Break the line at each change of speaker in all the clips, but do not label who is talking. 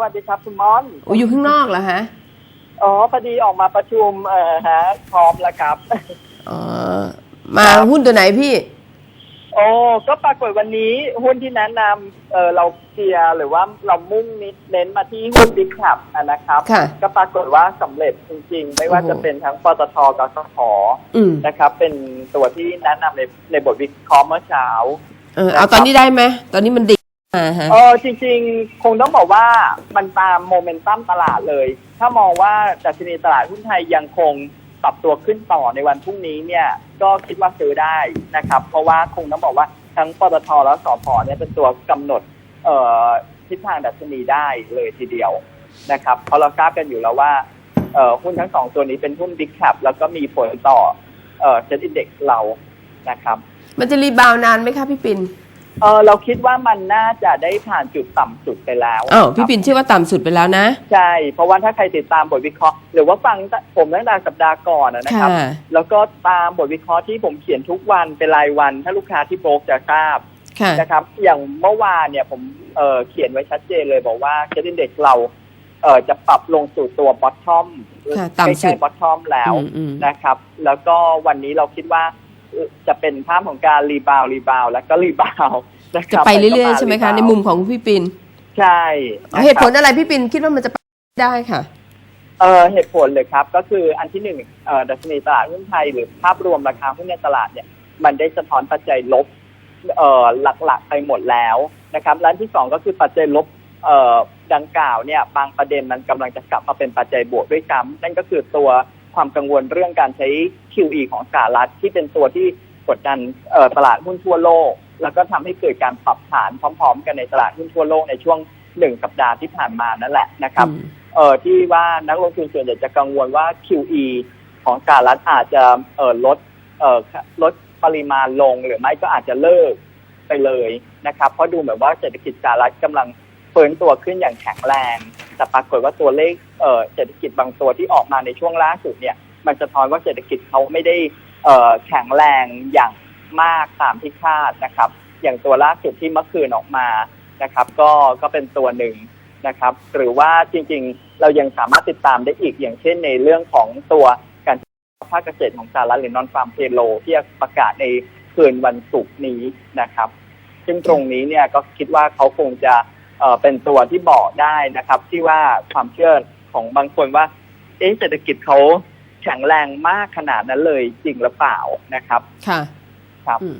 วัสดีครับคุณม่อน
โอ้อยู่ข้างนอกเหรอฮะ
อ๋อพอดีออกมาประชุมเอ่อฮะพร้อมแล้วครับ
อ๋อมา
ครับ
หุ้นตัวไหนพี่
โอ้ก็ปรากฏวันนี้หุ้นที่แนะนำเออเราเชียร์หรือว่าเรามุ่งนิดเน้นมาที่หุ้นบิ๊กแคปนะครับ
ค่ะ
ก็ปรากฏว่าสำเร็จจริง ๆ ไม่ว่า
โอ้โห
จะเป็นทั้งปตทกับสพ
อืม
นะครับ เป็นตัวที่แนะนำในในบทวิเคราะห์เมื่อเช้า
เออเอาตอนนี้ได้ไหมตอนนี้มันดีมาฮะ
เออจริง ๆ คงต้องบอกว่ามันตามโมเมนตัมตลาดเลย ถ้ามองว่าดัชนีตลาดหุ้นไทยยังคงปรับตัวขึ้นต่อในวันพรุ่งนี้เนี่ยก็คิดว่าซื้อได้นะครับ เพราะว่าคงต้องบอกว่าทั้งปตทและสพเนี่ยเป็นตัวกำหนดเอ่อทิศทางดัชนีได้เลยทีเดียวนะครับเพราะเราทราบกันอยู่แล้วว่าเอ่อหุ้นทั้งสองตัวนี้เป็นหุ้นบิ๊กแคปแล้วก็มีผลต่อเอ่อเซ็นดิเด็กเรานะครับ
มันจะรีบาวด์นานไหมคะพี่ปิน
เออเราคิดว่ามันน่าจะได้ผ่านจุดต่ำสุดไปแล้ว
อ้าว
ครับ
พี่ปินเชื่อว่าต่ำสุดไปแล้วนะ
ใช่ เพราะว่าถ้าใครติดตามบทวิเคราะห์ หรือว่าฟังผมตั้งแต่สัปดาห์ก่อนนะนะครับ
ค่ะ
แล้วก็ตามบทวิเคราะห์ที่ผมเขียนทุกวันเป็นรายวัน ถ้าลูกค้าที่โบรกจะทราบ
ค่ะ
นะครับ อย่างเมื่อวานเนี่ยผมเอ่อเขียนไว้ชัดเจนเลยบอกว่าเซ็นดิเด็กเราเอ่อจะปรับลงสู่ตัวบอททอม
ค่ะ
ใก
ต่ำสุ
ล้
ด
ๆบอททอมแล้ว
อืมอืม
นะครับแล้วก็วันนี้เราคิดว่าเอ่อ จะเป็นภาพของการรีบาวรีบาวแล้วก็รีบาวนะค
จะ
รับ
ไปเรื่อยๆใช่ไหมคะในมุมของพี่ปิน
ใช่
เอาเหตุผลอะไรพี่ปินคิดว่ามันจะไปได้ค่ะ
เออเหตุผลเลยครับ ก็คืออันที่หนึ่งเอ่อดัชนีตลาดหุ้นไทยหรือภาพรวมราคาหุ้นในตลาดเนี่ย มันได้สะท้อนปัจจัยลบเอ่อหลักๆไปหมดแล้วนะครับและอันที่สองก็คือปัจจัยลบเอ่อดังกล่าวเนี่ย บางประเด็นมันกำลังจะกลับมาเป็นปัจจัยบวกด้วยซ้ำนั่นก็คือตัว ความกังวลเรื่องการใช้ QE ของสหรัฐที่เป็นตัวที่กดดันเอ่อตลาดหุ้นทั่วโลก แล้วก็ทำให้เกิดการปรับฐานพร้อม ๆ กันในตลาดหุ้นทั่วโลกในช่วงหนึ่งสัปดาห์ที่ผ่านมานั่นแหละนะครับ
อืม
เอ่อที่ว่านักลงทุนส่วนใหญ่จะกังวลว่า QE ของสหรัฐอาจจะเอ่อลดเอ่อลดปริมาณลงหรือไม่ก็อาจจะเลิกไปเลยนะครับ เพราะดูเหมือนว่าเศรษฐกิจสหรัฐกำลังฟื้นตัวขึ้นอย่างแข็งแรง แต่ปรากฏว่าตัวเลขเศรษฐกิจบางตัวที่ออกมาในช่วงล่าสุดเนี่ย มันสะท้อนว่าเศรษฐกิจเขาไม่ได้แข็งแรงอย่างมากตามที่คาดนะครับ อย่างตัวล่าสุดที่เมื่อคืนออกมานะครับ ก็ก็เป็นตัวหนึ่งนะครับ หรือว่าจริงๆ เรายังสามารถติดตามได้อีกอย่างเช่นในเรื่องของตัวการภาคเกษตรของสหรัฐหรือนอนฟาร์มเพโลที่ประกาศในคืนวันศุกร์นี้นะครับ ซึ่งตรงนี้เนี่ยก็คิดว่าเขาคงจะ เอ่อเป็นตัวที่บอกได้นะครับ ที่ว่าความเชื่อของบางคนว่า เอ๊ะเศรษฐกิจเขาแข็งแรงมากขนาดนั้นเลยจริงหรือเปล่านะครับ
ค่ะ
ครับ
อืม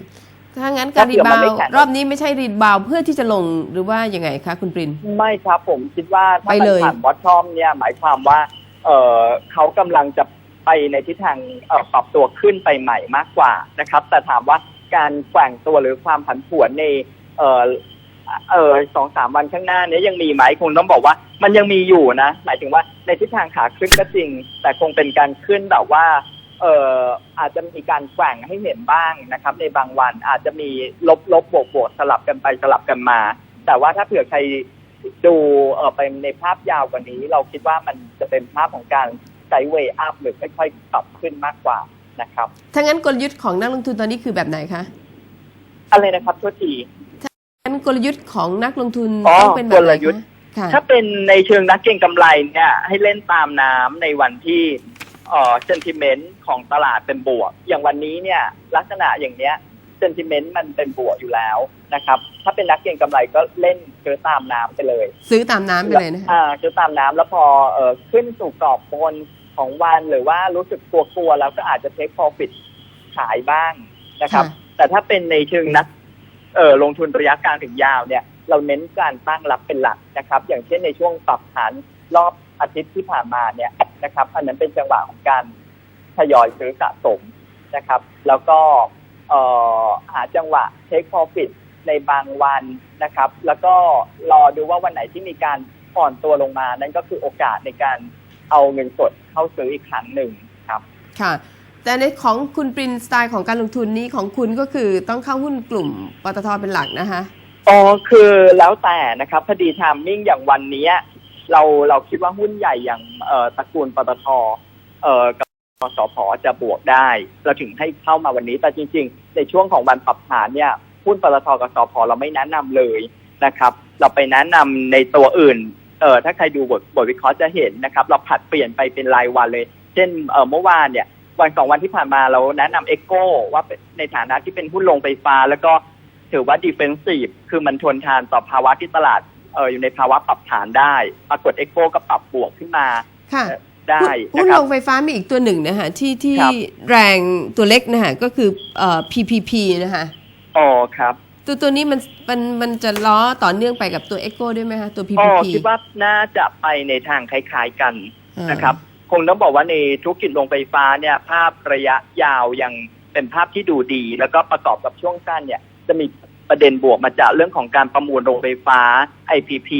ถ้างั้นการ
ถ้า
รี
เผื่อมั
บานว
ไม่
ด์
แข็ง
รอบนี้ไม่ใช่รีบาวด์เพื่อที่จะลงหรือว่ายังไงคะคุณปริน
ไม่ครับผมคิดว่าถ้า
ไป
มัน
เลย
ผ่านบอททอมเนี่ยหมายความว่า เออเขากำลังจะไปในทิศทางเอ่อปรับตัวขึ้นไปใหม่มากกว่านะครับ แต่ถามว่าการแกว่งตัวหรือความผันผวนใน เออเออสองสามวันข้างหน้าเนี้ยังมีไหมคงต้องบอกว่า มันยังมีอยู่นะหมายถึงว่าในทิศทางขาขึ้นก็จริง แต่คงเป็นการขึ้นแบบว่าเอ่ออาจจะมีการแกว่งให้เห็นบ้างนะครับ ในบางวันอาจจะมีลบลบบวกบวกสลับกันไปสลับกันมา แต่ว่าถ้าเผื่อใครดูเออไปในภาพยาวกว่านี้ เราคิดว่ามันจะเป็นภาพของการไซด์เวย์อัพหรือค่อยๆปรับขึ้นมากกว่านะครับ
ถ้างั้นกลยุทธ์ของนักลงทุนตอนนี้คือแบบไหนคะ
อะไรนะครับโทษที
งั้นกลยุทธ์ของนักลงทุน
อ๋อ
ต้องเป็นแบบไหน
กลยุทธ์
คะค่ะ
ถ้าเป็นในเชิงนักเก็งกำไรเนี่ยให้เล่นตามน้ำในวันที่เอ่อเซนติเมนต์ของตลาดเป็นบวก อย่างวันนี้เนี่ยลักษณะอย่างเนี้ยเซนติเมนต์มันเป็นบวกอยู่แล้วนะครับ ถ้าเป็นนักเก็งกำไรก็เล่นซื้อตามน้ำไปเลย
ซื้อตามน้ำไปเลยนะคะ
อ่าซื้อตามน้ำแล้วพอเอ่อขึ้นสู่กรอบบนของวันหรือว่ารู้สึกกลัวๆแล้วก็อาจจะเทค profit ขายบ้างนะครับ
ค่ะ
แต่ถ้าเป็นในเชิงนัก เออลงทุนระยะกลางถึงยาวเนี่ยเราเน้นการตั้งรับเป็นหลักนะครับ อย่างเช่นในช่วงปรับฐานรอบอาทิตย์ที่ผ่านมาเนี่ยนะครับอันนั้นเป็นจังหวะของการทยอยซื้อสะสมนะครับ แล้วก็เออหาจังหวะเทค profit ในบางวันนะครับ แล้วก็รอดูว่าวันไหนที่มีการอ่อนตัวลงมา นั่นก็คือโอกาสในการเอาเงินสดเข้าซื้ออีกครั้งหนึ่งครับ
ค่ะ แต่ในของคุณปรินสไตล์ของการลงทุนนี้ของคุณก็คือต้องเข้าหุ้นกลุ่มปตทเป็นหลักนะคะ
อ๋อคือแล้วแต่นะครับพอดีทามมิ่งอย่างวันนี้เราเราคิดว่าหุ้นใหญ่อย่างเอ่อตระกูลปตทเอ่อกับสพจะบวกได้ เราถึงให้เข้ามาวันนี้แต่จริง ๆ ในช่วงของวันปรับฐานเนี่ยหุ้นปตทกับสพเราไม่แนะนำเลยนะครับ เราไปแนะนำในตัวอื่นเออถ้าใครดูบทบทวิเคราะห์จะเห็นนะครับ เราผัดเปลี่ยนไปเป็นรายวันเลย เช่นเออเมื่อวานเนี่ย วันสองวันที่ผ่านมาเราแนะนำเอ็กโกว่าเป็นในฐานะที่เป็นหุ้นลงไฟฟ้า แล้วก็ถือว่าดิเฟนซีฟคือมันทนทานต่อภาวะที่ตลาดเอออยู่ในภาวะปรับฐานได้ ปรากฏเอ็กโกก็ปรับบวกขึ้นมา
ค่ะ
เอ่อได้
หุ้น
นะค
ล
รับ
งไฟฟ้ามีอีกตัวหนึ่งนะคะที่ที่
ครับ
แรงตัวเล็กนะคะก็คือเอ่อ PPP นะคะ
อ๋อครับ
ตัวตัวนี้มันมันมันจะล้อต่อเนื่องไปกับตัว Echo ด้วยไหมคะตัว
อ๋อ
PPP
คิดว่าน่าจะไปในทางคล้ายๆกัน
อ่า
นะครับ คงต้องบอกว่าในธุรกิจโรงไฟฟ้าเนี่ยภาพระยะยาวยังเป็นภาพที่ดูดี แล้วก็ประกอบกับช่วงสั้นเนี่ยจะมีประเด็นบวกมาจากเรื่องของการประมูลโรงไฟฟ้า IPP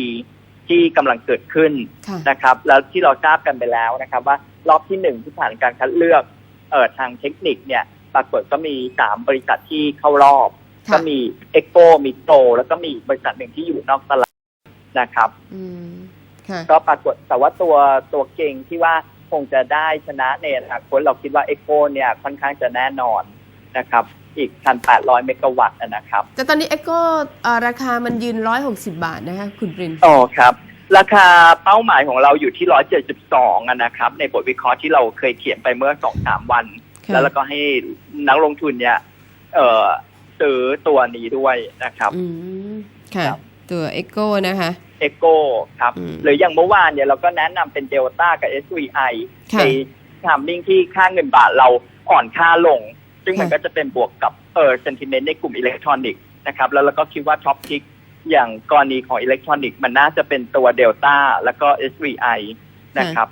ที่กำลังเกิดขึ้น
ค่ะ
นะครับ แล้วที่เราทราบกันไปแล้วนะครับ ว่ารอบที่หนึ่งที่ผ่านการคัดเลือกเอ่อทางเทคนิคเนี่ยปรากฏก็มีสามบริษัทที่เข้ารอบ
ค่ะ
ก็มีเอ็กโกมีโตแล้วก็มีอีกบริษัทหนึ่งที่อยู่นอกตลาดนะครับ
อืมค่ะ
ก็ปรากฏแต่ว่าตัวตัวเก่งที่ว่าค งจะได้ชนะในอนาคตเราคิดว่าเอ็กโกเนี่ยค่อนข้างจะแน่นอนนะครับ อีก 1,800 เมกะวัตต์นะครับ
แต่ตอนนี้ Echo เอ่อราคามันยืน 160 บาทนะคะคุณปริน
อ๋อครับ ราคาเป้าหมายของเราอยู่ที่ 172อะนะครับ ในบทวิเคราะห์ที่เราเคยเขียนไปเมื่อ 2-3 วัน
ค่ะ
แล้วเราก็ให้นักลงทุนเนี่ย เอ่อซื้อตัวนี้ด้วยนะครับ
อืมค่ะ
ครับ
ตัว Echo นะคะ
เอโกครับ
อืม
หรืออย่างเมื่อวานเนี่ยเราก็แนะนำเป็นเดลต้ากับ SVI
ค่ะ
ในทามมิ่งที่ค่าเงินบาทเราอ่อนค่าลง ซึ่งมัน
ค่ะ
ก็จะเป็นบวกกับเออเซนติเมนต์ในกลุ่มอิเล็กทรอนิกส์นะครับ แล้วเราก็คิดว่าท็อปพิกอย่างกรณีของอิเล็กทรอนิกส์มันน่าจะเป็นตัวเดลต้าแล้วก็ SVI นะครับ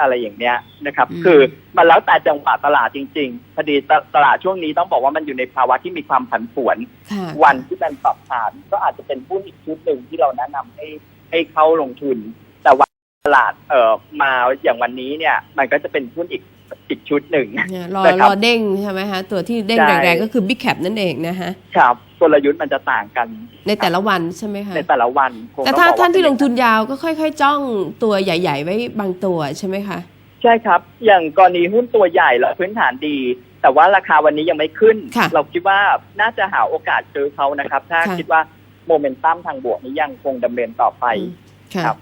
อะไรอย่างเนี้ยนะครับ
อืม
คือมันแล้วแต่จังหวะตลาดจริง ๆ พอดีตตลาดช่วงนี้ต้องบอกว่ามันอยู่ในภาวะที่มีความผันผวน
ค่ะ
วันที่มันปรับฐานก็อาจจะเป็นหุ้นอีกชุดหนึ่งที่เราแนะนำให้ให้เข้าลงทุน แต่ว่าตลาดเอ่อมาอย่างวันนี้เนี่ย มันก็จะเป็นหุ้นอีกอีกชุดหนึ่ง
เนี่ยรอ
นะครับ
รอเด้งใช่ไหมคะตัวที่เด้ง
ใช่
แรงๆก็คือ Big Cap นั่นเองนะคะ
ครับ กลยุทธ์มันจะต่างกัน
ในแต่ละวันใช่ไหมคะ
ในแต่ละวันคง
แต่
อง
ถ้า
บอกว่
ท่านที่ลงทุน
เป็
ยาวก็ค่อย ๆ จ้องตัวใหญ่ ๆ ไว้บางตัวใช่ไหมคะ
ใช่ครับ อย่างกรณีหุ้นตัวใหญ่แล้วพื้นฐานดี แต่ว่าราคาวันนี้ยังไม่ขึ้น
ค่ะ
เราคิดว่าน่าจะหาโอกาสซื้อเขานะครับ ถ้า
ค่ะ
คิดว่าโมเมนตัมทางบวกนี้ยังคงดำเนินต่อไป
อืมค่ะ
ครับ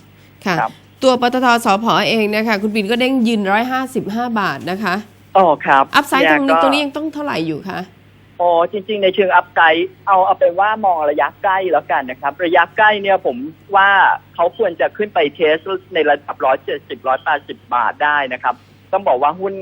ค่ะ
ครับ
ตัวปตทสพเองนะคะคุณปินก็เด้งยืน155บาทนะคะ
อ๋อครับ
อัพไซด์ตรงนี้
เยก็
ตรงนี้ยังต้องเท่าไหร่อยู่คะ
อ๋อจริง ๆ ในเชิงอัพไซด์เอาเอาเป็นว่ามองระยะใกล้แล้วกันนะครับ ระยะใกล้เนี่ยผมว่าเขาควรจะขึ้นไปเทสในระดับร้อยเจ็ดสิบร้อยแปดสิบบาทได้นะครับ ต้องบอกว่าหุ้น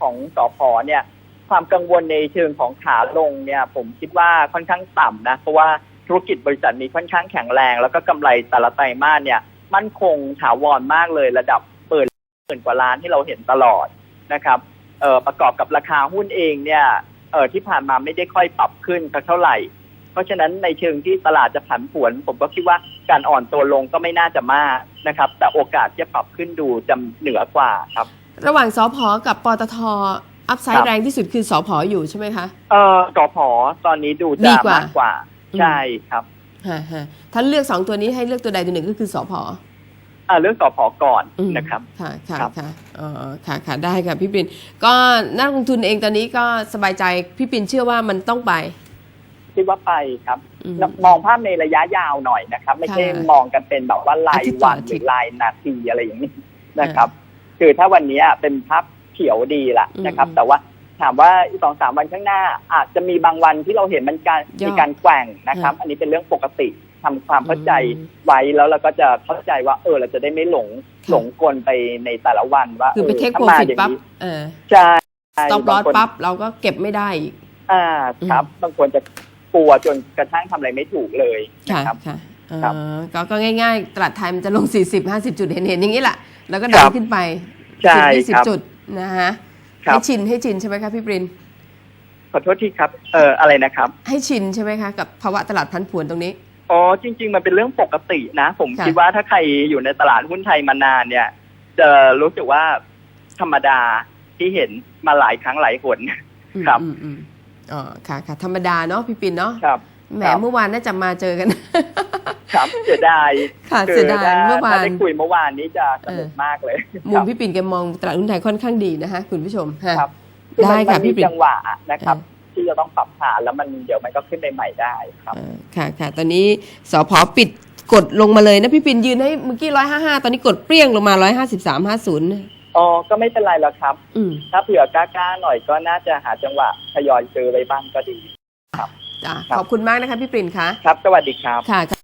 ของสอพอเนี่ย ความกังวลในเชิงของขาลงเนี่ย ผมคิดว่าค่อนข้างต่ำนะเพราะว่าธุรกิจบริษัทนี้ค่อนข้างแข็งแรง แล้วก็กำไรแต่ละไตรมาสเนี่ย มั่นคงถาวรมากเลยระดับเปิดหมื่นกว่าล้านที่เราเห็นตลอดนะครับเอ่อประกอบกับราคาหุ้นเองเนี่ย ออที่ผ่านมาไม่ได้ค่อยปรับขึ้นสักเท่าไหร่ เพราะฉะนั้นในเชิงที่ตลาดจะผันผวน ผมก็คิดว่าการอ่อนตัวลงก็ไม่น่าจะมากนะครับ แต่โอกาสจะปรับขึ้นดูจะเหนือกว่าครับ
ระหว่างสพกับปตทอัพไซ
ครั
ด์
บ
แรงที่สุดคือสพอยู่ใช่ไหมคะ
เออสอพอตอนนี้ดู
ดี
จะ
กว่า
มากกว่า
อืม
ใช่ครับ
ฮะฮะถ้าเลือกสองตัวนี้ให้เลือกตัวใดตัวหนึ่งก็คือสพ
อ่าเรื่องสอพอก่อน
อืม
นะครับ
ค่ะค่ะ
ครับ
ค่ะอ๋อค่ะค่ะได้ค่ะพี่ปินก็นักลงทุนเองตอนนี้ก็สบายใจพี่ปินเชื่อว่ามันต้องไป
คิดว่าไปครับ
อืม
มองภาพในระยะยาวหน่อยนะครับ ไม่ใช่
ค่ะ
มองกันเป็นแบบว่าราย
อาทิตย์ต่อ
วัน
อา
ห
ทิ
รื
ต
อ
ย์
รายนาทีอะไรอย่างนี้นะครับ คือถ้าวันนี้เป็นภาพเขียวดีละนะครับ
อืม
แต่ว่า ถามว่าอีกสองสามวันข้างหน้า อาจจะมีบางวันที่เราเห็นมันการ
ย่อ
มีการแกว่งนะครับ
อืม
อันนี้เป็นเรื่องปกติทำความเข้าใจ
อืม
ไว้แล้วเราก็จะเข้าใจว่า เออเราจะได้ไม่หลง
ค่ะ
หลงกลไปในแต่ละวันว่า
คือไปเทค
ถ้า
โปร
มา
ฟิต
อย่าง
ปั๊บ
นี้
เออ
ใช่
สต็อปลอส
บางคน
ปั๊บเราก็เก็บไม่ได้อีก
อ่าครับบางคนจะกลัวจนกระทั่งทำอะไรไม่ถูกเลย
ค่ะ
นะครับ
ค่ะ
ครับ
เอ่อก็ก็ง่ายๆ ตลาดไทยมันจะลง 40 50 จุดเห็นเห็นอย่างนี้แหละแล้วก็ดั
คนรับ
ขึ้นไป
ใช่
10
ครับ
20จุดนะฮะ
ครับ
ให้ชินให้ชินใช่ไหมคะพี่ปริน
ขอโทษที่ครับ เอออะไรนะครับ
ให้ชินใช่ไหมคะกับภาวะตลาดพันผวนตรงนี้
อ๋อจริง ๆ มันเป็นเรื่องปกตินะ ผม
ค่ะ
คิดว่าถ้าใครอยู่ในตลาดหุ้นไทยมานานเนี่ย จะรู้สึกว่าธรรมดาที่เห็นมาหลายครั้งหลายหน
อืม
ครับ
อืมอืมอ๋อค่ะค่ะธรรมดาเนาะพี่ปินเนาะ
ครับ
แหมเมื่อวานน่าจะมาเจอกัน
ครับเสียดาย
ค่ะเสียดายเมื่อวา
นได้คุยเมื่อวานนี้จะสนุกมากเลย
มุมพี่ปิ่นแกมองตลาดหุ้นไทยค่อนข้างดีนะคะคุณผู้ชม
ครับ
ได้ค่ะพี่ปิ่น
จังหวะนะครับที่จะต้องปรับฐานแล้วมันเดี๋ยวมันก็ขึ้นไปใหม่ได้ครับ
ค่ะค่ะตอนนี้สพปิดกดลงมาเลยนะพี่ปิ่นยืนให้เมื่อกี้ร้อยห้าห้าตอนนี้กดเปรี้ยงลงมาร้อยห้าสิบสามห้าศูนย์
อ๋อ ก็ไม่เป็นไรหรอกครับ ถ้าเผื่อกล้าๆหน่อยก็น่าจะหาจังหวะทยอยซื้อไปบ้างก็ดี ครับ จ้ะ
ขอบคุณมากนะคะพี่ปรินคะ
ครับ สวัสดีครับ
ค่ะ